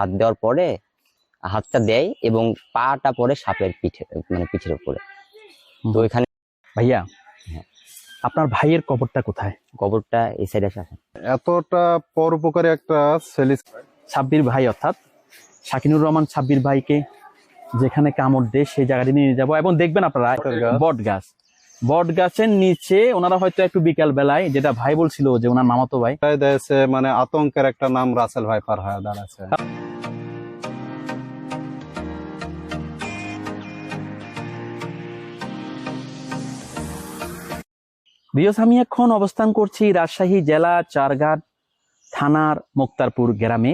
হাত দেওয়ার পরে হাতটা দেয় এবং পাটা পরে সাপের পিঠে মানে পিঠের উপরে। তো ওইখানে ভাইয়া হ্যাঁ। আপনার ভাইয়ের কবরটা কোথায়? কবরটা এই সাইডে আসে এতটা পরোপকারী একটা ছেলে সাব্বির ভাই অর্থাৎ শাকিনুর রহমান সাব্বির ভাইকে যেখানে কামড় দেয় সেই জায়গাটি নিয়ে যাব এবং দেখবেন আপনারা। বট গাছ। বট গাছের নিচে ওনারা হয়তো একটু বিকাল বেলায় যেটা ভাই বলছিল যে ওনার মামাতো ভাই। দিয়েছে মানে আতঙ্কের একটা নাম রাসেল ভাইপার হয়ে দাঁড়াচ্ছে। বিয়স, আমি এখন অবস্থান করছি রাজশাহী জেলা চারঘাট থানার মুক্তারপুর গ্রামে।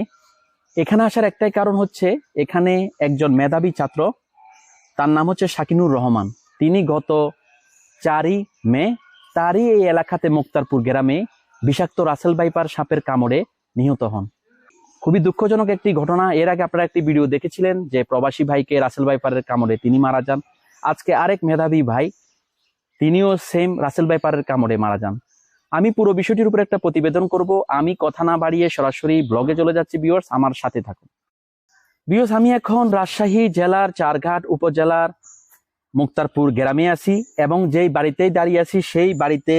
এখানে আসার একটাই কারণ হচ্ছে, এখানে একজন মেধাবী ছাত্র, তার নাম হচ্ছে শাকিনুর রহমান। তিনি গত চারই মে, তারই এই এলাকাতে মুক্তারপুর গ্রামে বিষাক্ত রাসেল বাইপার সাপের কামড়ে নিহত হন। খুবই দুঃখজনক একটি ঘটনা। এর আগে আপনারা একটি ভিডিও দেখেছিলেন যে প্রবাসী ভাইকে রাসেল বাইপারের কামড়ে তিনি মারা যান। আজকে আরেক মেধাবী ভাই তিনিও সেম রাসেল বাইপারের কামড়ে মারা যান। আমি পুরো বিষয়টির উপর একটা প্রতিবেদন করব। আমি কথা না বাড়িয়ে সরাসরি ব্লগে চলে যাচ্ছি বিয়র্স আমার সাথে থাকুন। বিয়র্স আমি এখন রাজশাহী জেলার চারঘাট উপজেলার মুক্তারপুর গ্রামে আছি এবং যেই বাড়িতেই দাঁড়িয়ে আছি, সেই বাড়িতে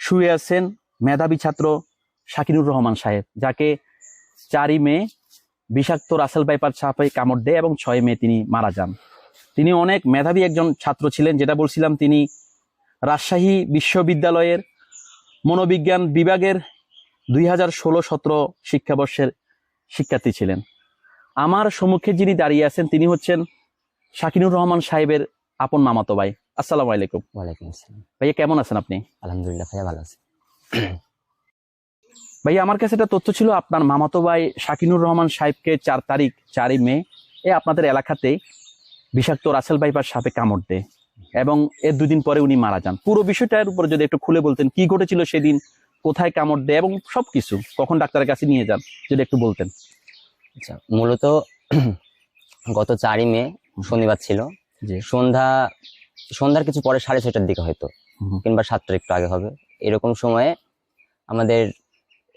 শুয়ে আছেন মেধাবী ছাত্র শাকিনুর রহমান সাহেব, যাকে চারই মে বিষাক্ত রাসেল বাইপার সাপে কামড় দেয় এবং ছয় মে তিনি মারা যান। তিনি অনেক মেধাবী একজন ছাত্র ছিলেন যেটা বলছিলাম তিনি রাজশাহী বিশ্ববিদ্যালয়ের মনোবিজ্ঞান বিভাগের দুই হাজার ষোলো সতেরো শিক্ষাবর্ষের শিক্ষার্থী ছিলেন। আমার সম্মুখে যিনি দাঁড়িয়ে আছেন তিনি হচ্ছেন শাকিনুর রহমান সাহেবের আপন মামাতো ভাই। আসসালামু আলাইকুম। ওয়ালাইকুম আসসালাম। ভাইয়া কেমন আছেন আপনি? আলহামদুলিল্লাহ ভাইয়া ভালো আছে। ভাইয়া আমার কাছে একটা তথ্য ছিল আপনার মামাতো ভাই শাকিনুর রহমান সাহেবকে চার তারিখ চারই মে এ আপনাদের এলাকাতে বিষাক্ত রাসেল বাইপার সাপে কামড় দেয় এবং এর দুদিন পরে উনি মারা যান। পুরো বিষয়টার উপর যদি একটু খুলে বলতেন কি ঘটেছিল সেদিন কোথায় কামড় দেয় এবং সবকিছু কখন ডাক্তারের কাছে নিয়ে যান যদি একটু বলতেন। আচ্ছা মূলত গত চারই মে শনিবার ছিল যে সন্ধ্যা সন্ধ্যার কিছু পরে সাড়ে ছয়টার দিকে হয়তো কিংবা সাতটার একটু আগে হবে। এরকম সময়ে আমাদের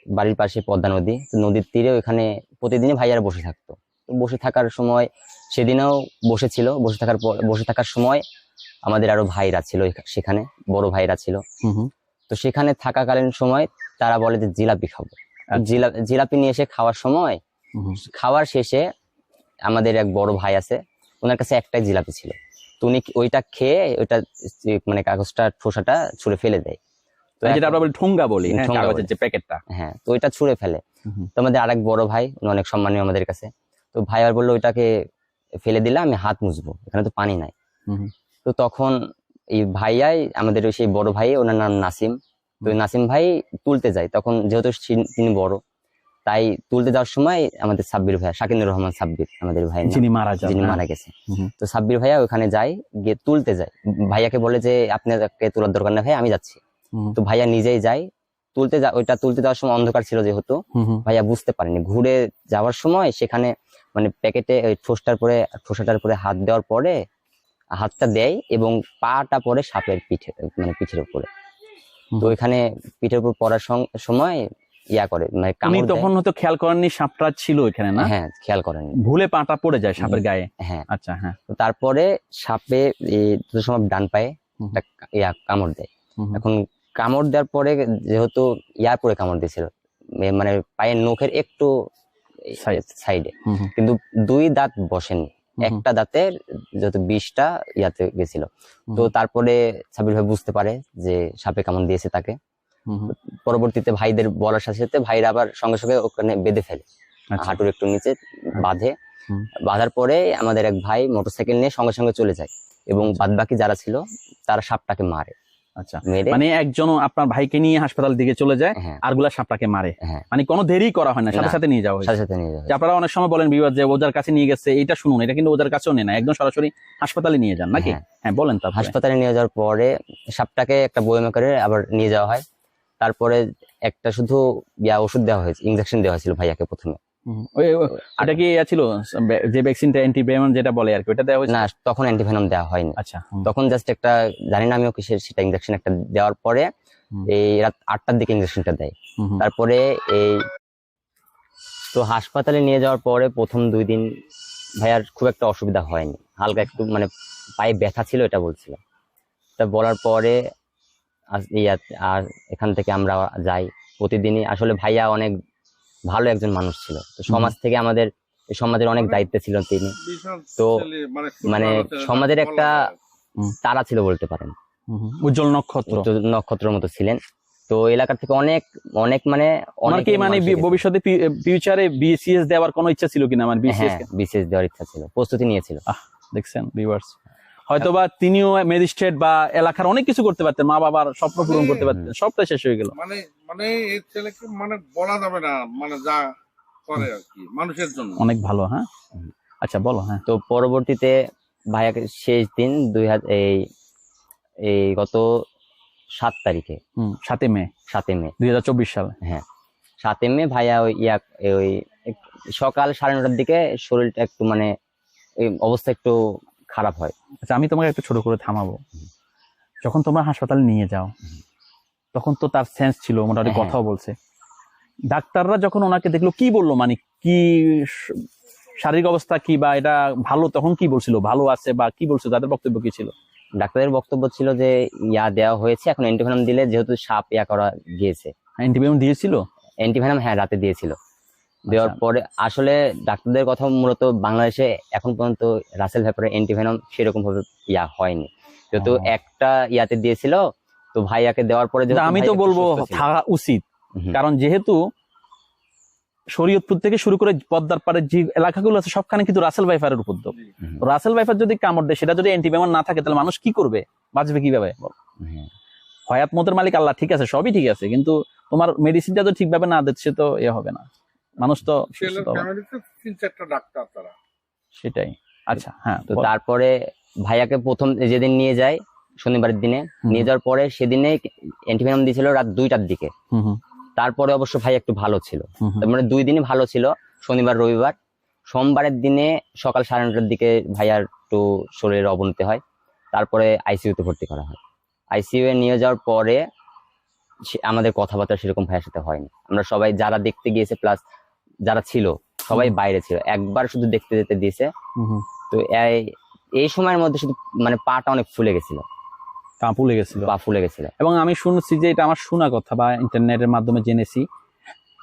বাড়ির পাশে পদ্মা নদী তো নদীর তীরে ওখানে প্রতিদিনই ভাইয়ারা বসে থাকতো। বসে থাকার সময় সেদিনও বসেছিল বসে থাকার পর বসে থাকার সময় আমাদের আরও ভাইরা ছিল সেখানে বড় ভাইরা ছিল। তো সেখানে থাকাকালীন সময় তারা বলে যে জিলাপি খাব। আচ্ছা। জিলা জিলাপি নিয়ে এসে খাওয়ার সময় খাওয়ার শেষে আমাদের এক বড় ভাই আছে ওনার কাছে একটাই জিলাপি ছিল। তো উনি ওইটা খেয়ে ওইটা মানে কাগজটা ঠোসাটা ছুঁড়ে ফেলে দেয়। তো যেটা আমরা বলি ঠোঙ্গা বলি হ্যাঁ, কাগজের যে প্যাকেটটা। হ্যাঁ তো ওইটা ছুঁড়ে ফেলে। তো আমাদের আরেক বড় ভাই উনি অনেক সম্মানীয় আমাদের কাছে। তো ভাই আর বলল ওইটাকে ফেলে দিলে আমি হাত মুছবো এখানে তো পানি নাই। তো তখন এই ভাইয়াই আমাদের ওই সেই বড় ভাই ওনার নাম নাসিম। তো নাসিম ভাই তুলতে যায় তখন যেহেতু তিনি বড় তাই তুলতে যাওয়ার সময় আমাদের সাব্বির ভাইয়া শাকিনুর রহমান সাব্বির আমাদের ভাই যিনি মারা যিনি হ্যাঁ। মারা গেছে। তো সাব্বির ভাইয়া ওখানে যায় গিয়ে তুলতে যায়। ভাইয়াকে বলে যে আপনাকে তোলার দরকার না ভাই আমি যাচ্ছি। তো ভাইয়া নিজেই যায় তুলতে যা ওইটা তুলতে যাওয়ার সময় অন্ধকার ছিল যেহেতু। ভাইয়া বুঝতে পারেনি। ঘুরে যাওয়ার সময় সেখানে মানে প্যাকেটে ওই ঠোসটার পরে ঠোসাটার পরে হাত দেওয়ার পরে হাতটা দেয় এবং পাটা পরে সাপের পিঠে মানে পিঠের উপরে। তো ওইখানে পিঠের উপর পড়ার সময় ইয়া করে মানে উনি কামড় তখন হয়তো খেয়াল করেননি সাপটা ছিল এখানে না? হ্যাঁ খেয়াল করেনি ভুলে পাটা পড়ে যায় সাপের গায়ে। হ্যাঁ। আচ্ছা হ্যাঁ। তো তারপরে সাপে দুটো সময় ডান পায়ে ইয়া কামড় দেয়। এখন কামড় দেওয়ার পরে যেহেতু ইয়ার পরে কামড় দিয়েছিল মানে পায়ের নখের একটু. সাইডে। কিন্তু দুই দাঁত বসেনি। একটা দাঁতের যত বিষটা ইয়াতে গেছিল। তো তারপরে সাবির ভাই বুঝতে পারে যে সাপে কেমন দিয়েছে তাকে। পরবর্তীতে ভাইদের বলার সাথে সাথে ভাইরা আবার সঙ্গে সঙ্গে ওখানে বেঁধে ফেলে। আচ্ছা। হাঁটুর একটু নিচে বাঁধে। বাঁধার পরে আমাদের এক ভাই মোটরসাইকেল নিয়ে সঙ্গে সঙ্গে চলে যায়। এবং বাদ বাকি যারা ছিল তারা সাপটাকে মারে। আচ্ছা। মানে একজন আপনার ভাইকে নিয়ে হাসপাতাল দিকে চলে যায় হ্যাঁ। সাপটাকে মারে। হ্যাঁ। মানে কোনো দেরি করা হয় না সাথে সাথে নিয়ে যাওয়া হয় সাথে সাথে নিয়ে যাওয়া আপনারা অনেক সময় বলেন বিবাদ যে ওজার কাছে নিয়ে গেছে এটা শুনুন এটা কিন্তু ওজার কাছেও নেয় না একদম সরাসরি হাসপাতালে নিয়ে যান নাকি? হ্যাঁ। হ্যাঁ বলেন তারপরে। হাসপাতালে নিয়ে যাওয়ার পরে সাপটাকে একটা বয়মে করে আবার নিয়ে যাওয়া হয়। তারপরে একটা শুধু ইয়া ওষুধ দেওয়া হয়েছে ইনজেকশন দেওয়া হয়েছিল ভাইয়াকে প্রথমে। ওটা কি ছিল? যে ভ্যাকসিনটা যেটা বলে আর কি ওটা দেওয়া হয়েছে? না তখন অ্যান্টিভেনম দেওয়া হয়নি। আচ্ছা তখন জাস্ট একটা জানি না আমিও কিসের সেটা ইনজেকশন একটা দেওয়ার পরে এই রাত আটটার দিকে ইনজেকশনটা দেয়। তারপরে এই তো হাসপাতালে নিয়ে যাওয়ার পরে প্রথম দুই দিন ভাইয়ার খুব একটা অসুবিধা হয়নি। হালকা একটু মানে পায়ে ব্যথা ছিল এটা বলছিল তা বলার পরে আর এখান থেকে আমরা যাই। প্রতিদিনই আসলে ভাইয়া অনেক ভালো একজন মানুষ ছিল। তো সমাজ থেকে আমাদের সমাজের অনেক দায়িত্বে ছিল তিনি। তো মানে সমাজের একটা তারা ছিল বলতে পারেন। উজ্জ্বল নক্ষত্র। নক্ষত্রের মতো ছিলেন। তো এলাকা থেকে অনেক অনেক মানে ওনার কি অনেকেই মানে। ভবিষ্যতে ফিউচারে বিসিএস দেওয়ার কোনো ইচ্ছা ছিল কিনা? মানে বিসিএস হ্যাঁ বিশেষ দেওয়ার ইচ্ছা ছিল। প্রস্তুতি নিয়েছিল। দেখছেন ভিউয়ার্স হয়তোবা তিনিও ম্যাজিস্ট্রেট বা এলাকার অনেক কিছু করতে পারতেন মা বাবার স্বপ্ন পূরণ করতে পারতেন সবটাই শেষ হয়ে গেল। মানে মানে এই ছেলেকে মানে বলা যাবে না মানে যা করে আর কি মানুষের জন্য। অনেক ভালো হ্যাঁ? আচ্ছা বলো হ্যাঁ। তো পরবর্তীতে ভাইয়াকে শেষ দিন দুই হাজার এই এই গত সাত তারিখে। হুম সাতই মে। সাতই মে। দুই হাজার চব্বিশ সালে। সাতই মে ভাইয়া ওই ইয়া ওই সকাল সাড়ে নটার দিকে শরীরটা একটু মানে অবস্থা একটু খারাপ হয়। আচ্ছা আমি তোমাকে একটু ছোট করে থামাবো। যখন তোমরা হাসপাতালে নিয়ে যাও তখন তো তার সেন্স ছিল মোটামুটি হ্যাঁ। কথাও বলছে। ডাক্তাররা যখন ওনাকে দেখল কি বলল মানে কি শারীরিক অবস্থা কি বা এটা ভালো তখন কি বলছিল? ভালো আছে বা কি বলছিল? তাদের বক্তব্য কি ছিল? ডাক্তারের বক্তব্য ছিল যে ইয়া দেওয়া হয়েছে এখন অ্যান্টিভেনাম দিলে যেহেতু সাপ ইয়া করা গিয়েছে। অ্যান্টিবায়োটিক দিয়েছিল? অ্যান্টিভেনাম হ্যাঁ রাতে দিয়েছিল। দেওয়ার আচ্ছা। পরে আসলে ডাক্তারদের কথা মূলত বাংলাদেশে এখন পর্যন্ত রাসেল ভ্যাপারে অ্যান্টিভেনাম সেরকম ভাবে ইয়া হয়নি। যেহেতু একটা ইয়াতে দিয়েছিল তো ভাইয়াকে দেওয়ার পরে আমি তো বলব থাকা উচিত। কারণ যেহেতু শরীয়তপুর থেকে শুরু করে পদ্মার পারে যে এলাকাগুলো আছে সবখানে কিন্তু রাসেল ভাইফারের উপদ্রব। রাসেল ভাইফার যদি কামড় দেয় সেটা যদি অ্যান্টিবায়োটিক না থাকে তাহলে মানুষ কি করবে? বাঁচবে কীভাবে? হ্যাঁ। হয়াত মতের মালিক আল্লাহ ঠিক আছে সবই ঠিক আছে কিন্তু তোমার মেডিসিনটা তো ঠিকভাবে না দিচ্ছে তো এ হবে না। মানুষ তো তিন চারটা ডাক্তার তারা। সেটাই আচ্ছা হ্যাঁ তো তারপরে ভাইয়াকে প্রথম যেদিন নিয়ে যায় শনিবারের দিনে নিয়ে যাওয়ার পরে সেদিনে অ্যান্টিভেনাম দিয়েছিল রাত দুইটার দিকে। হুম হুম, তারপরে অবশ্য ভাই একটু ভালো ছিল। মানে দুই দিনই ভালো ছিল শনিবার রবিবার। সোমবারের দিনে সকাল সাড়ে নটার দিকে ভাইয়ার একটু শরীরের অবনতি হয় তারপরে আইসিইউতে ভর্তি করা হয়। আইসিইউ এ নিয়ে যাওয়ার পরে আমাদের কথাবার্তা সেরকম ভাইয়ের সাথে হয়নি। আমরা সবাই যারা দেখতে গিয়েছে প্লাস যারা ছিল সবাই বাইরে ছিল। একবার শুধু দেখতে যেতে দিয়েছে। তো এই- এই সময়ের মধ্যে শুধু মানে পাটা অনেক ফুলে গেছিল। কাঁপু লেগেছিল পা ফুলে গেছিল। এবং আমি শুনছি যে এটা আমার শোনা কথা বা ইন্টারনেটের মাধ্যমে জেনেছি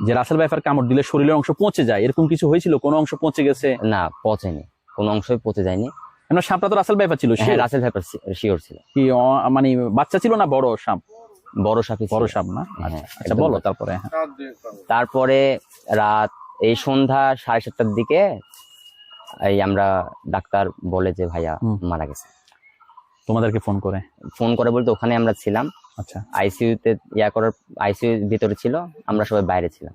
যে রাসেল ভাইফার কামড় দিলে শরীরের অংশ পচে যায়। এরকম কিছু হয়েছিল? কোনো অংশ পচে গেছে? না পচেনি। কোনো অংশই পচে যায়নি। কেন সাপটা তো রাসেল ভাইফার ছিল সে হ্যাঁ রাসেল ভেপার শিওর ছিল। কি মানে বাচ্চা ছিল না বড় সাপ? বড় ছিল। বড় সাপ না? হ্যাঁ, আচ্ছা আচ্ছা বলো তারপরে হ্যাঁ। তার দিয়ে তারা। তারপরে রাত এই সন্ধ্যা সাড়ে সাতটার দিকে এই আমরা ডাক্তার বলে যে ভাইয়া মারা গেছে। তোমাদেরকে ফোন করে? ফোন করে বলতে ওখানে আমরা ছিলাম। আচ্ছা। আইসিইউতে ইয়া করার আইসিইউ ভিতরে ছিল আমরা সবাই বাইরে ছিলাম।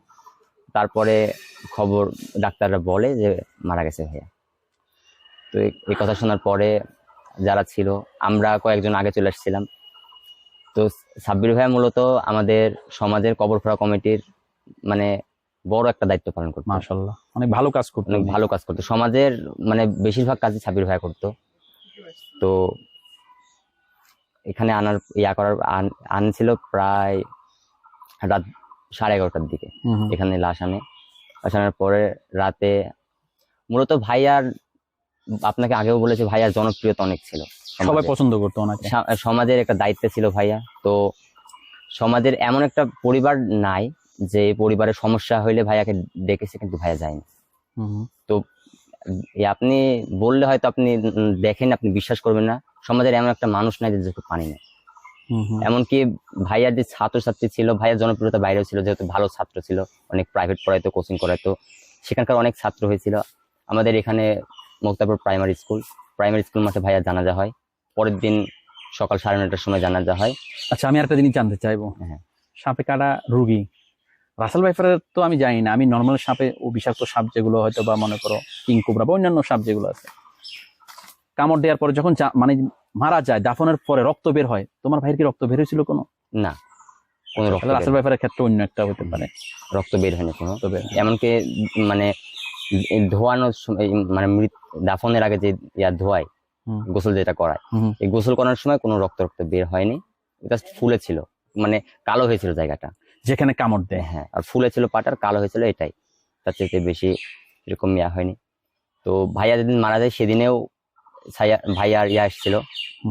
তারপরে খবর ডাক্তাররা বলে যে মারা গেছে ভাইয়া। তো এই- কথা শোনার পরে যারা ছিল আমরা কয়েকজন আগে চলে আসছিলাম। তো সাব্বির ভাইয়া মূলত আমাদের সমাজের কবর খোড়া কমিটির মানে বড় একটা দায়িত্ব পালন করতো। মাশাল্লাহ অনেক ভালো কাজ করতে। অনেক ভালো কাজ করতো। সমাজের মানে বেশিরভাগ কাজই সাব্বির ভাইয়া করতো। তো এখানে আনার ইয়া করার আনছিল প্রায় রাত সাড়ে এগারোটার দিকে। এখানে লাশ আনে। লাশ আনার পরে রাতে মূলত ভাইয়ার আপনাকে আগেও বলেছি ভাইয়ার জনপ্রিয়তা অনেক ছিল সবাই পছন্দ করতো ওনাকে সমাজের একটা দায়িত্ব ছিল ভাইয়া। তো সমাজের এমন একটা পরিবার নাই যে পরিবারের সমস্যা হইলে ভাইয়াকে ডেকেছে কিন্তু ভাইয়া যায়নি। হুম। আপনি বললে হয়তো আপনি দেখেন আপনি বিশ্বাস করবেন না। সমাজের এমন একটা মানুষ নাই যে চোখে পানি নেই। এমনকি ভাইয়ার যে ছাত্রছাত্রী ছিল ভাইয়ার জনপ্রিয়তা বাইরেও ছিল যেহেতু ভালো ছাত্র ছিল অনেক প্রাইভেট পড়াইতো কোচিং করাইতো। সেখানকার অনেক ছাত্র হয়েছিল। আমাদের এখানে Muktapur primary school primary school মাঠে ভাইয়ার জানাজা হয়। পরের দিন সকাল সাড়ে নটার সময় জানাজা হয়। আচ্ছা আমি আর একটা জিনিস জানতে চাইব। হ্যাঁ। সাপে কাটা রুগী রাসেল ভাইফারের তো আমি জানি না। আমি নর্মাল সাপে ও বিষাক্ত সাপ যেগুলো হয়তো বা মনে করো কিং কোবরা বা অন্যান্য সাপ যেগুলো আছে। কামড় দেওয়ার পরে যখন মানে মারা যায় দাফনের পরে রক্ত বের হয় তোমার ভাইয়ের কি রক্ত বের হয়েছিল কোনো? না কোনো রক্ত রাসেল ভাইফারের ক্ষেত্রে অন্য একটা হতে পারে। রক্ত বের হয়নি কোনো। এমনকি মানে ধোয়ানোর সময় মানে মৃত দাফনের আগে যে ইয়া ধোয়ায় গোসল যেটা করায় এই গোসল করার সময় কোনো রক্ত রক্ত বের হয়নি। জাস্ট ফুলে ছিল। মানে কালো হয়েছিল জায়গাটা। যেখানে কামড় দেয়। হ্যাঁ আর ফুলে ছিল পাটার কালো হয়েছিল এটাই। তার চেয়ে বেশি এরকম ইয়া হয়নি। তো ভাইয়া যেদিন মারা যায় সেদিনেও ভাইয়ার ইয়া এসেছিল।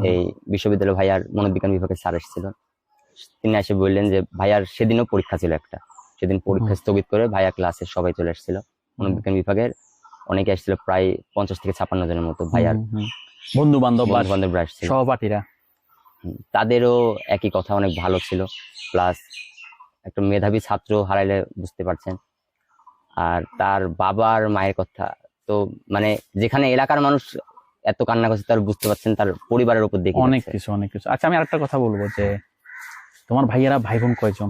এই বিশ্ববিদ্যালয় ভাইয়ার মনোবিজ্ঞান বিভাগের স্যার এসেছিল। তিনি এসে বললেন যে ভাইয়ার সেদিনও পরীক্ষা ছিল একটা। সেদিন পরীক্ষা স্থগিত করে ভাইয়া ক্লাসে সবাই চলে এসেছিল। মনোবিজ্ঞান বিভাগের অনেকে এসেছিল প্রায় পঞ্চাশ থেকে ছাপ্পান্ন জনের মতো ভাইয়ার বন্ধু বান্ধব বান্ধবরা এসেছিল। সহপাঠীরা। তাদেরও একই কথা অনেক ভালো ছিল। প্লাস একটা মেধাবী ছাত্র হারাইলে বুঝতে পারছেন। আর তার বাবার মায়ের কথা তো মানে যেখানে এলাকার মানুষ এত কান্না করছে তার বুঝতে পারছেন তার পরিবারের উপর দেখে অনেক কিছু অনেক কিছু। আচ্ছা আমি আরেকটা কথা বলব যে তোমার ভাইয়েরা ভাই বোন কয়জন?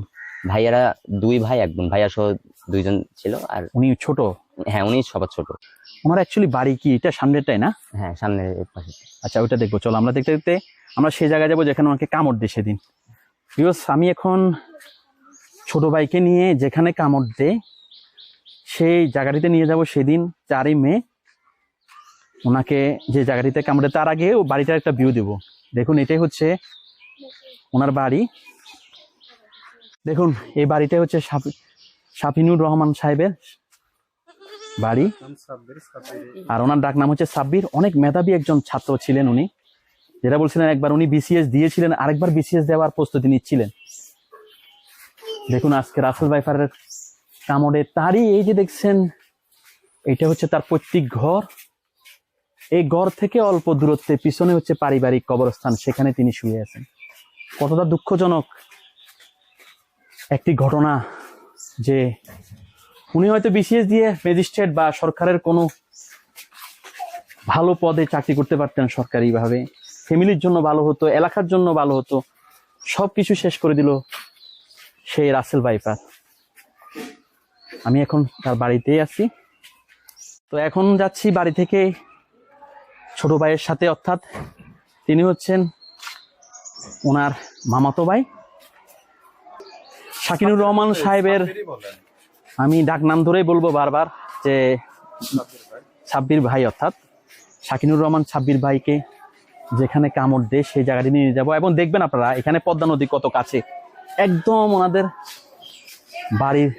ভাইয়ারা দুই ভাই এক বোন। ভাইয়া সহ দুইজন ছিল আর উনি ছোট? হ্যাঁ উনি সবার ছোট। ওনার অ্যাকচুয়ালি বাড়ি কি এটা সামনেরটাই না? হ্যাঁ সামনে পাশে। আচ্ছা ওইটা দেখব। চলো আমরা দেখতে দেখতে আমরা সেই জায়গায় যাব যেখানে আমাকে কামড় দেয় সেদিন। বিকজ আমি এখন ছোট ভাইকে নিয়ে যেখানে কামড় দে সেই জায়গাটিতে নিয়ে যাব সেদিন, চারই মে। ওনাকে যে জায়গাটিতে কামড়ে তার আগে ও বাড়িটার একটা ভিউ দেব। দেখুন, এটাই হচ্ছে ওনার বাড়ি। দেখুন, এই বাড়িটাই হচ্ছে শাফিনুর রহমান সাহেবের বাড়ি। আর ওনার ডাক নাম হচ্ছে সাব্বির। অনেক মেধাবী একজন ছাত্র ছিলেন উনি। যেটা বলছিলেন, একবার উনি বিসিএস দিয়েছিলেন, আরেকবার বিসিএস দেওয়ার প্রস্তুতি নিচ্ছিলেন। দেখুন আজকে রাসেল বাইফারের কামড়ে তারই এই যে দেখছেন, এটা হচ্ছে তার পৈতৃক ঘর। এই ঘর থেকে অল্প দূরত্বে পিছনে হচ্ছে পারিবারিক কবরস্থান, সেখানে তিনি শুয়ে আছেন। কতটা দুঃখজনক একটি ঘটনা যে উনি হয়তো বিসিএস দিয়ে ম্যাজিস্ট্রেট বা সরকারের কোনো ভালো পদে চাকরি করতে পারতেন সরকারিভাবে। ফ্যামিলির জন্য ভালো হতো, এলাকার জন্য ভালো হতো, সবকিছু শেষ করে দিল সেই রাসেল বাইপার আমি এখন তার বাড়িতেই আছি। তো এখন যাচ্ছি বাড়ি থেকে ছোট ভাইয়ের সাথে অর্থাৎ তিনি হচ্ছেন ওনার মামাতো ভাই। শাকিনুর রহমান সাহেবের আমি ডাক নাম ধরেই বলব বারবার যে ছাব্বির ভাই অর্থাৎ শাকিনুর রহমান ছাব্বির ভাইকে যেখানে কামড় দেয় সেই জায়গাটি নিয়ে যাব। এবং দেখবেন আপনারা এখানে পদ্মা নদী কত কাছে। একদম ওনাদের বাড়ির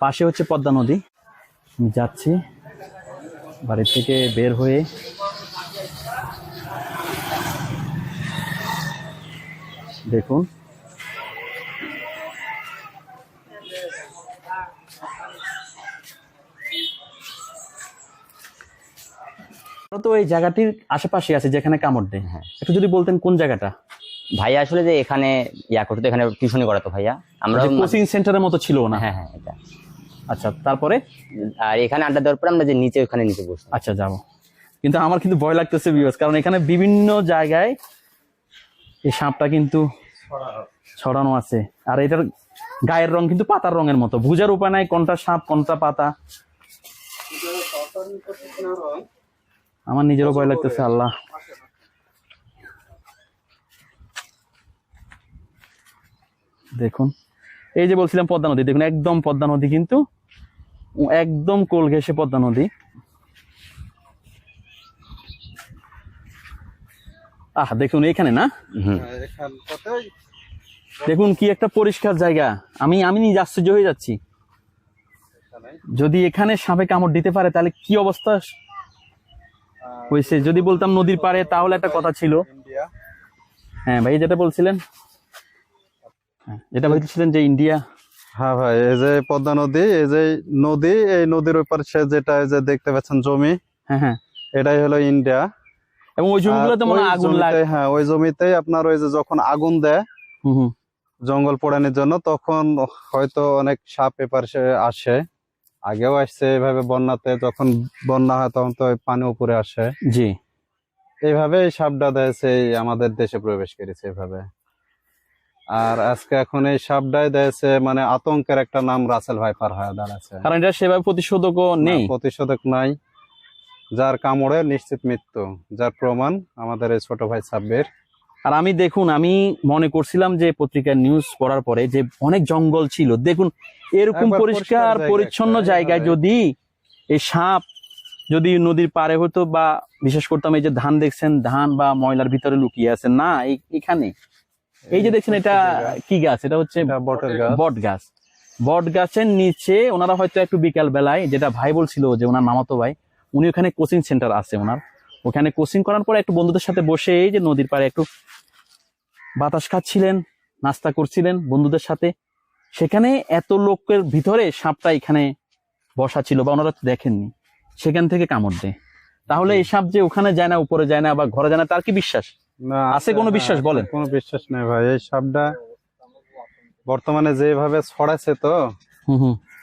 পাশে হচ্ছে পদ্মা নদী। যাচ্ছি বাড়ি থেকে বের হয়ে দেখুন। তো এই জায়গাটির আশেপাশে আছে যেখানে কামড় দেয়। হ্যাঁ। একটু যদি বলতেন কোন জায়গাটা? ভাইয়া আসলে যে এখানে ইয়া করতো এখানে টিউশনি করাতো ভাইয়া। আমরা কোচিং সেন্টারের মতো ছিল না? হ্যাঁ হ্যাঁ এটা। আচ্ছা তারপরে? আর এখানে আড্ডা দেওয়ার পর আমরা যে নিচে ওখানে নিচে বসতাম আচ্ছা যাব। কিন্তু আমার কিন্তু ভয় লাগতেছে বিকজ কারণ এখানে বিভিন্ন জায়গায় এই সাপটা কিন্তু ছড়ানো আছে। আর এটার গায়ের রং কিন্তু পাতার রঙের মতো। বুঝার উপায় নাই কোনটা সাপ কোনটা পাতা। আমার নিজেরও ভয় লাগতেছে আল্লাহ। দেখুন। এই যে বলছিলাম পদ্মা নদী দেখুন একদম পদ্মা নদী কিন্তু একদম কোল ঘেসে পদ্মা নদী। আহ দেখুন এখানে না? দেখুন কি একটা পরিষ্কার জায়গা। আমি আমি নিজে আশ্চর্য হয়ে যাচ্ছি। যদি এখানে সাপে কামড় দিতে পারে তাহলে কি অবস্থা? হয়েছে। যদি বলতাম নদীর পাড়ে তাহলে একটা কথা ছিল। হ্যাঁ ভাই যেটা বলছিলেন। যেটা বলছিলেন যে ইন্ডিয়া। হ্যাঁ ভাই এই যে পদ্মা নদী এই যে নদী এই নদীর ওই পাশে যেটা এই যে দেখতে পাচ্ছেন জমি হ্যাঁ হ্যাঁ। এটাই হলো ইন্ডিয়া। এবং ওই জমিগুলো তো আর মনে আগুন লাগে হ্যাঁ ওই জমিতেই আপনার ওই যে যখন আগুন দেয় জঙ্গল পোড়ানোর জন্য তখন হয়তো অনেক সাপ এপাশে আসে। আগেও আসছে এইভাবে বন্যাতে যখন বন্যা হয় তখন তো পানি উপরে আসে। জি। এইভাবে সাপটা দেয় এই আমাদের দেশে প্রবেশ করেছে এইভাবে আর আজকে এখন এই সাপটাই দেয়ছে মানে আতঙ্কের একটা নাম রাসেল ভাইপার হয়ে দাঁড়াচ্ছে কারণ এটা সেভাবে প্রতিশোধকও নেই। প্রতিষেধক নাই। যার কামড়ে নিশ্চিত মৃত্যু যার প্রমাণ আমাদের এই ছোট ভাই সাব্বির। আর আমি দেখুন আমি মনে করছিলাম যে পত্রিকার নিউজ পড়ার পরে যে অনেক জঙ্গল ছিল দেখুন এরকম পরিষ্কার পরিষ্কার পরিচ্ছন্ন জায়গায় যদি এই সাপ যদি নদীর পারে হতো বা বিশেষ করতাম এই যে ধান দেখছেন ধান বা ময়লার ভিতরে লুকিয়ে আছে না এখানে। এই যে দেখছেন এটা কি গাছ এটা হচ্ছে বট গাছ বট গাছের নিচে ওনারা হয়তো একটু বিকাল বেলায় যেটা ভাই বলছিল যে ওনার মামাতো ভাই উনি ওখানে কোচিং সেন্টার আছে ওনার। ওখানে কোচিং করার পরে একটু বন্ধুদের সাথে বসে এই যে নদীর পাড়ে একটু বাতাস খাচ্ছিলেন নাস্তা করছিলেন বন্ধুদের সাথে। সেখানে এত লোকের ভিতরে সাপটা এখানে বসা ছিল বা ওনারা দেখেননি। সেখান থেকে কামড় দেয়। তাহলে এই সাপ যে ওখানে যায় না উপরে যায় না বা ঘরে যায় না তার কি বিশ্বাস? না আছে কোনো বিশ্বাস? বলেন। কোনো বিশ্বাস নেই ভাই এই সাপটা বর্তমানে যেভাবে ছড়াচ্ছে তো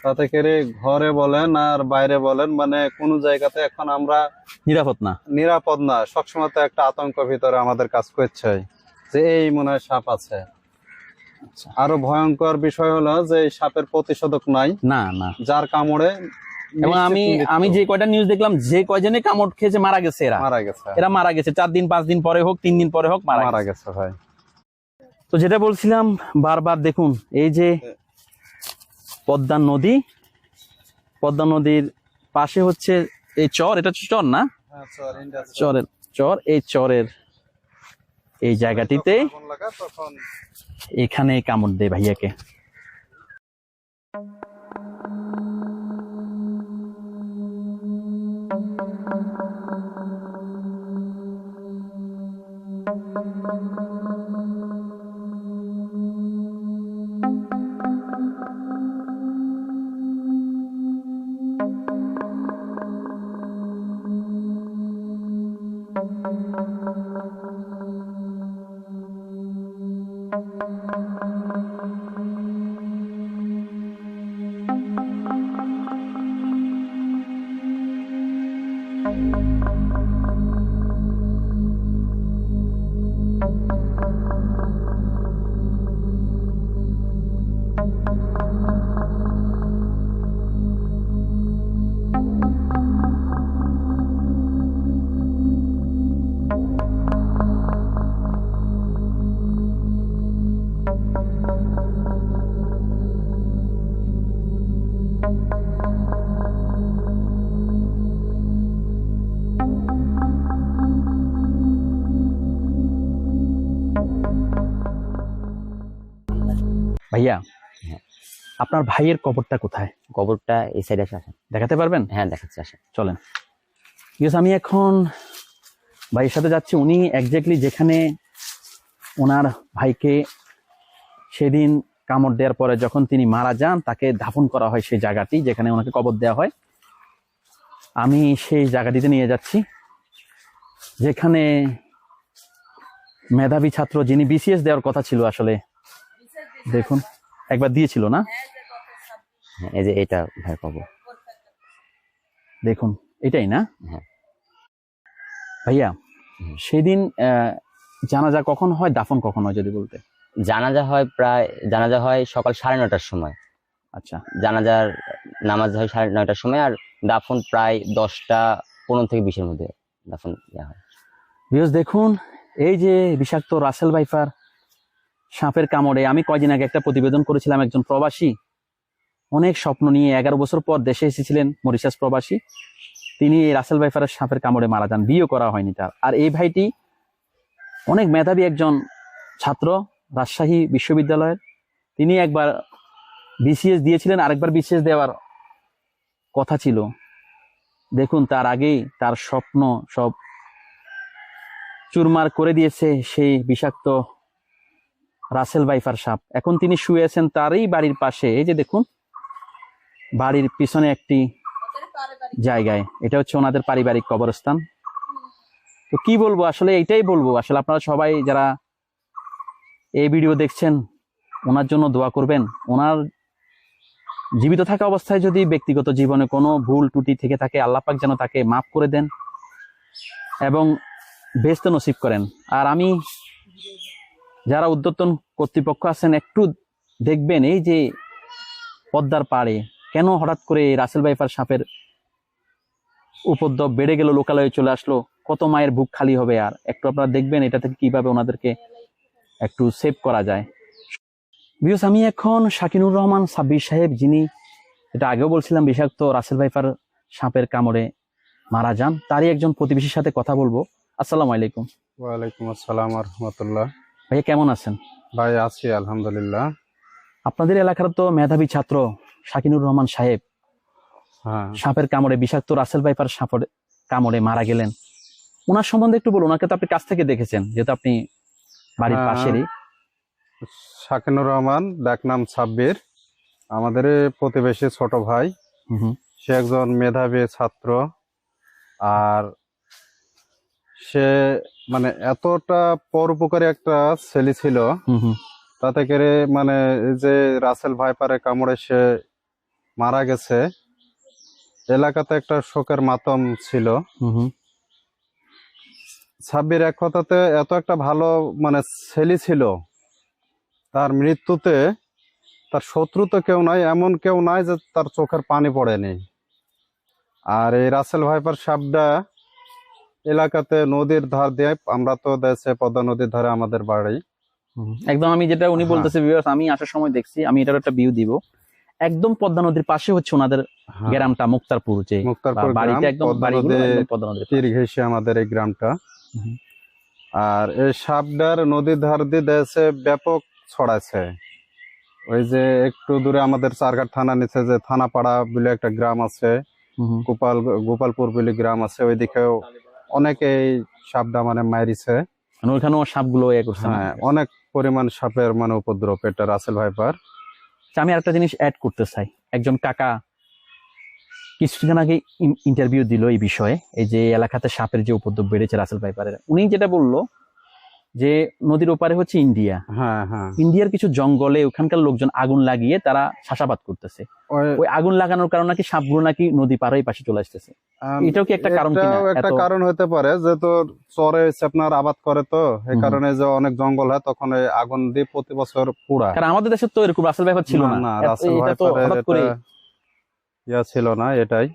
তাতে করে ঘরে বলেন আর বাইরে বলেন মানে কোন জায়গাতে এখন আমরা নিরাপদ না নিরাপদ না সবসময় তো একটা আতঙ্ক ভিতরে আমাদের কাজ করছে যে এই মনে হয় সাপ আছে আচ্ছা। আরও ভয়ঙ্কর বিষয় হলো যে এই সাপের প্রতিষেধক নাই না না যার কামড়ে এবং আমি আমি যে কয়টা নিউজ দেখলাম যে কয়জনে কামড় খেয়েছে মারা গেছে এরা। মারা গেছে। এরা মারা গেছে। চার দিন পাঁচ দিন পরে হোক তিন দিন পরে হোক মারা মারা গেছে। ভাই। তো যেটা বলছিলাম বারবার দেখুন এই যে পদ্মা নদী পদ্মা নদীর পাশে হচ্ছে এই চর এটা হচ্ছে চর না? চরের চর এই চরের এই জায়গাটিতে এখানে কামড় দেয় ভাইয়াকে। Thank you. ভাইয়া হ্যাঁ। আপনার ভাইয়ের কবরটা কোথায়? কবরটা এই সাইডে আসেন। দেখাতে পারবেন? হ্যাঁ দেখাচ্ছে আসেন। চলেন। বিকজ আমি এখন ভাইয়ের সাথে যাচ্ছি। উনি একজাক্টলি যেখানে ওনার ভাইকে সেদিন কামড় দেওয়ার পরে যখন তিনি মারা যান তাকে দাফন করা হয় সেই জায়গাটি যেখানে ওনাকে কবর দেওয়া হয়। আমি সেই জায়গাটিতে নিয়ে যাচ্ছি যেখানে মেধাবী ছাত্র যিনি বিসিএস দেওয়ার কথা ছিল আসলে দেখুন একবার দিয়েছিল না? হ্যাঁ এই যে এটা ভাই কবর দেখুন এটাই না? হ্যাঁ। ভাইয়া সেদিন জানাজা কখন হয় দাফন কখন হয় যদি বলতে? জানাজা হয় প্রায় জানাজা হয় সকাল সাড়ে নটার সময়। আচ্ছা। জানাজার নামাজ হয় সাড়ে নটার সময় আর দাফন প্রায় দশটা পনেরো থেকে বিশের মধ্যে দাফন দেওয়া হয়। বিকজ দেখুন এই যে বিষাক্ত রাসেল ভাইফার সাপের কামড়ে। আমি কয়দিন আগে একটা প্রতিবেদন করেছিলাম একজন প্রবাসী। অনেক স্বপ্ন নিয়ে এগারো বছর পর দেশে এসেছিলেন মরিশাস প্রবাসী। তিনি এই রাসেল ভাইফারের সাপের কামড়ে মারা যান। বিয়ে করা হয়নি তার। আর এই ভাইটি অনেক মেধাবী একজন ছাত্র, রাজশাহী বিশ্ববিদ্যালয়ের। তিনি একবার বিসিএস দিয়েছিলেন, আরেকবার বিসিএস দেওয়ার কথা ছিল। দেখুন, তার আগেই তার স্বপ্ন সব চুরমার করে দিয়েছে সেই বিষাক্ত রাসেল বাইফার সাপ। এখন তিনি শুয়ে আছেন তারই বাড়ির পাশে। এই যে দেখুন, বাড়ির পিছনে একটি জায়গায়। এটা হচ্ছে ওনাদের পারিবারিক কবরস্থান। তো কি বলব, আসলে এইটাই বলব। আসলে আপনারা সবাই যারা এই ভিডিও দেখছেন, ওনার জন্য দোয়া করবেন। ওনার জীবিত থাকা অবস্থায় যদি ব্যক্তিগত জীবনে কোনো ভুল ত্রুটি থেকে থাকে, আল্লাহ পাক যেন তাকে মাফ করে দেন এবং বেস্ত নসিব করেন। আর আমি যারা উদ্যতন কর্তৃপক্ষ আছেন, একটু দেখবেন এই যে পদ্মার পাড়ে কেন হঠাৎ করে রাসেল বাইফার সাপের উপদ্রব বেড়ে গেল, লোকালয়ে চলে আসলো, কত মায়ের বুক খালি হবে আর? একটু আপনারা দেখবেন এটা থেকে কীভাবে ওনাদেরকে একটু সেভ করা যায়। বিকজ আমি এখন শাকিনুর রহমান সাব্বির সাহেব, যিনি এটা আগেও বলছিলাম, বিষাক্ত রাসেল ভাইফার সাপের কামড়ে মারা যান, তারই একজন প্রতিবেশীর সাথে কথা বলব। আসসালামু আলাইকুম। ওয়ালাইকুম আসসালাম রহমতুল্লাহ। ভাইয়া কেমন আছেন? ভাই আছি আলহামদুলিল্লাহ। আপনাদের এলাকার তো মেধাবী ছাত্র শাকিনুর রহমান সাহেব। হ্যাঁ। সাপের কামড়ে বিষাক্ত রাসেল ভাইপার সাপের কামড়ে মারা গেলেন। ওনার সম্বন্ধে একটু বলুন ওনাকে তো আপনি কাছ থেকে দেখেছেন যেহেতু আপনি বাড়ির হ্যাঁ। পাশেরই। শাকিনুর রহমান ডাক নাম সাব্বির। আমাদের প্রতিবেশী ছোট ভাই সে একজন মেধাবী ছাত্র। আর সে মানে এতটা পরোপকারী একটা ছেলে ছিল তাতে করে মানে এই যে রাসেল ভাইপারে কামড়ে সে মারা গেছে এলাকাতে একটা শোকের মাতম ছিল। সাব্বির এক কথাতে এত একটা ভালো মানে ছেলে ছিল তার মৃত্যুতে তার শত্রু তো কেউ নাই এমন কেউ নাই যে তার চোখের পানি পড়েনি। আর এই রাসেল ভাইপার সাপটা এলাকাতে নদীর ধার দিয়ে আমরা তো দেশে পদ্মা নদীর ধারে আমাদের বাড়ি। একদম আমি যেটা উনি হ্যাঁ। বলতেছে আমি আসার সময় দেখছি আমি এটার একটা ভিউ দিব। একদম পদ্মা নদীর পাশে হচ্ছে ওনাদের হ্যাঁ, গ্রামটা মুক্তারপুর যে মুক্তারপুর বাড়িটা একদম পদ্মা নদীর তীর ঘেঁষে আমাদের এই গ্রামটা। আর এই সাপডার নদীর ধার দিয়ে দেশে ব্যাপক ছড়াছে ওই যে একটু দূরে আমাদের চারঘাট থানা নিচে যে থানাপাড়া বলে একটা গ্রাম আছে গোপাল গোপালপুর বলে গ্রাম আছে ওইদিকেও অনেকেই সাপটা মানে মারিছে মানে ওইখানেও সাপগুলো ইয়ে করছে হ্যাঁ অনেক পরিমাণ সাপের মানে উপদ্রব এটা রাসেল ভাইপার। আচ্ছা, আমি আরেকটা জিনিস অ্যাড করতে চাই। একজন কাকা কিছুদিন আগে ইন্টারভিউ দিল এই বিষয়ে এই যে এলাকাতে সাপের যে উপদ্রব বেড়েছে রাসেল পাইপারের উনি যেটা বলল যে নদীর ওপারে হচ্ছে ইন্ডিয়া। হ্যাঁ হ্যাঁ। ইন্ডিয়ার কিছু জঙ্গলে ওখানকার লোকজন আগুন লাগিয়ে তারা চাষাবাদ করতেছে। ওই- ওই আগুন লাগানোর কারণে নাকি সাপগুলো নাকি নদী পার পাশে চলে আসতেছে। এটাও কি একটা কারণ একটা কারণ হতে পারে যে তো চরে আপনার আবাদ করে তো এই কারণে যে অনেক জঙ্গল হয় তখন এই আগুন দিয়ে প্রতি বছর পুড়া। কারণ আমাদের দেশে তো এরকম রাসেল পাইপার ছিল না ইয়া ছিল না এটাই।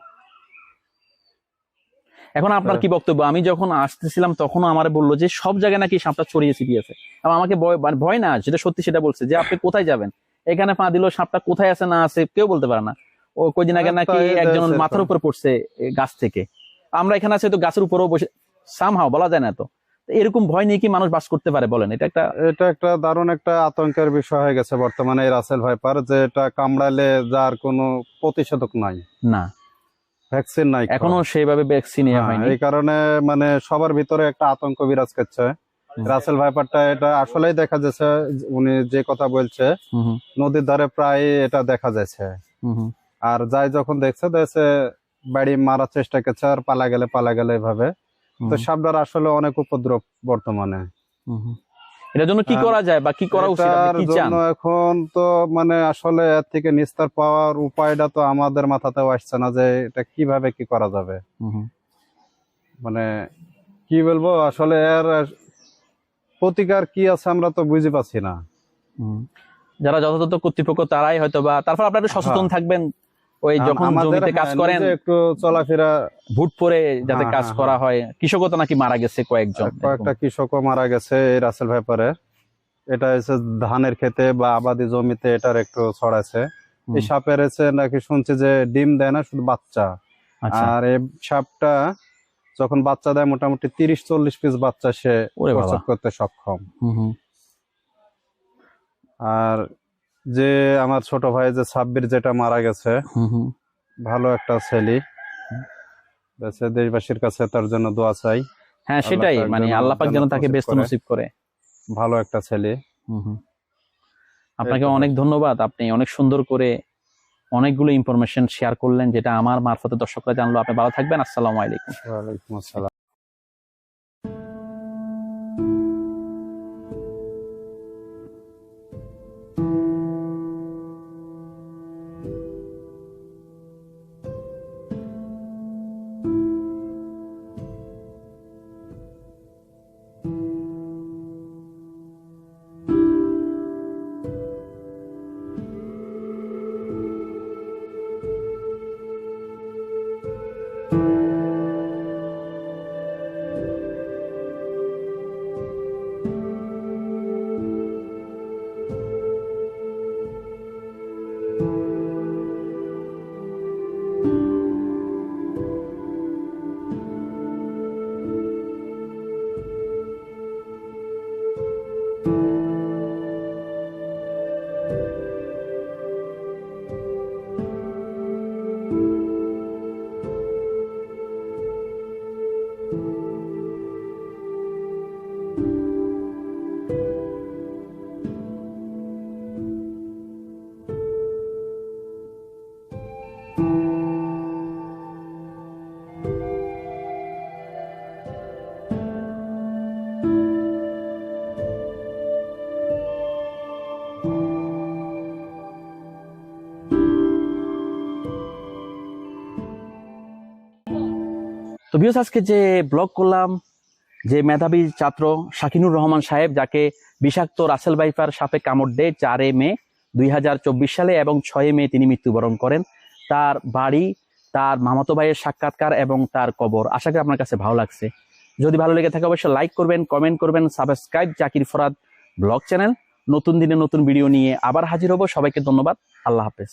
এখন আপনার কি বক্তব্য? আমি যখন আসতেছিলাম তখনও আমার বলল যে সব জায়গায় নাকি সাপটা ছড়িয়ে ছিটিয়েছে এবং আমাকে ভয় মানে না যেটা সত্যি সেটা বলছে যে আপনি কোথায় যাবেন? এখানে পা দিল সাপটা কোথায় আছে না আছে কেউ বলতে পারে না। ও কয়দিন আগে হ্যাঁ, নাকি একজন মাথার উপর পড়ছে গাছ থেকে। আমরা এখানে আছি তো গাছের উপরেও বসে সামহাও বলা যায় না তো তো এরকম ভয় নিয়ে কি মানুষ বাস করতে পারে বলেন? এটা একটা এটা একটা দারুণ একটা আতঙ্কের বিষয় হয়ে গেছে বর্তমানে এই রাসেল ভাইপার যে এটা কামড়ালে যার কোনো প্রতিষেধক নাই। না। ভ্যাকসিন নাই এখনও সেইভাবে ভ্যাকসিন হ্যাঁ, হয়নি। এই কারণে মানে সবার ভিতরে একটা আতঙ্ক বিরাজ করছে। রাসেল ভাইপারটা এটা আসলেই দেখা যাচ্ছে উনি যে কথা বলছে নদীর ধারে প্রায় এটা দেখা যাচ্ছে। আর যাই যখন দেখছে দেখছে বাড়ি মারার চেষ্টা করছে আর পালা গেলে পালা গেলে এভাবে। তো সাপটার আসলে অনেক উপদ্রব বর্তমানে। এটার জন্য কি হ্যাঁ, করা যায় বা কি করা উচিত? আপনি কি চান? এখন তো মানে আসলে এর থেকে নিস্তার পাওয়ার উপায়টা তো আমাদের মাথাতেও আসছে না যে এটা কীভাবে কি করা যাবে। মানে কি বলব আসলে এর প্রতিকার কি আছে আমরা তো বুঝতে পারছি না। যারা যথাযথ কর্তৃপক্ষ তারাই হয়তো বা তারপর আপনারা সচেতন হ্যাঁ। থাকবেন। ওই যখন জমিতে কাজ হ্যাঁ, করেন একটু চলাফেরা ভুট পরে যাতে হ্যাঁ, কাজ হ্যাঁ, করা হয়। কৃষকও তো নাকি মারা গেছে কয়েকজন কয়েকটা কৃষকও মারা গেছে এই রাসেল ভাইপারে এটা হচ্ছে ধানের খেতে বা আবাদি জমিতে এটার একটু ছড়াছে এই সাপের হচ্ছে নাকি শুনছি যে ডিম দেয় না শুধু বাচ্চা। আচ্ছা। আর এই সাপটা যখন বাচ্চা দেয় মোটামুটি তিরিশ চল্লিশ পিস বাচ্চা সে করতে সক্ষম। আর যে আমার ছোট ভাই যে সাব্বির যেটা মারা গেছে। ভালো একটা ছেলে। বেঁচে দেশবাসীর কাছে তার জন্য দোয়া চাই। হ্যাঁ সেটাই মানে আল্লাহ পাক যেন তাকে ব্যস্ত। নসিব করে। ভালো একটা ছেলে। হুম, হুম। আপনাকে অনেক ধন্যবাদ আপনি অনেক সুন্দর করে অনেকগুলো ইনফরমেশন শেয়ার করলেন যেটা আমার মারফতে দর্শকরা জানলো। আপনি ভালো থাকবেন আসসালামু আলাইকুম। ওয়ালাইকুম আসসালাম। তো বিয়স আজকে যে ব্লগ করলাম, যে মেধাবী ছাত্র শাকিনুর রহমান সাহেব, যাকে বিষাক্ত রাসেল বাইফার সাপে কামড় দেয় চারে মে দুই হাজার চব্বিশ সালে এবং ছয় মে তিনি মৃত্যুবরণ করেন, তার বাড়ি, তার মামাতো ভাইয়ের সাক্ষাৎকার এবং তার কবর। আশা করি আপনার কাছে ভালো লাগছে। যদি ভালো লেগে থাকে অবশ্যই লাইক করবেন কমেন্ট করবেন subscribe Zakir Farad blog channel. নতুন দিনে নতুন ভিডিও নিয়ে আবার হাজির হব। সবাইকে ধন্যবাদ। আল্লাহ হাফেজ।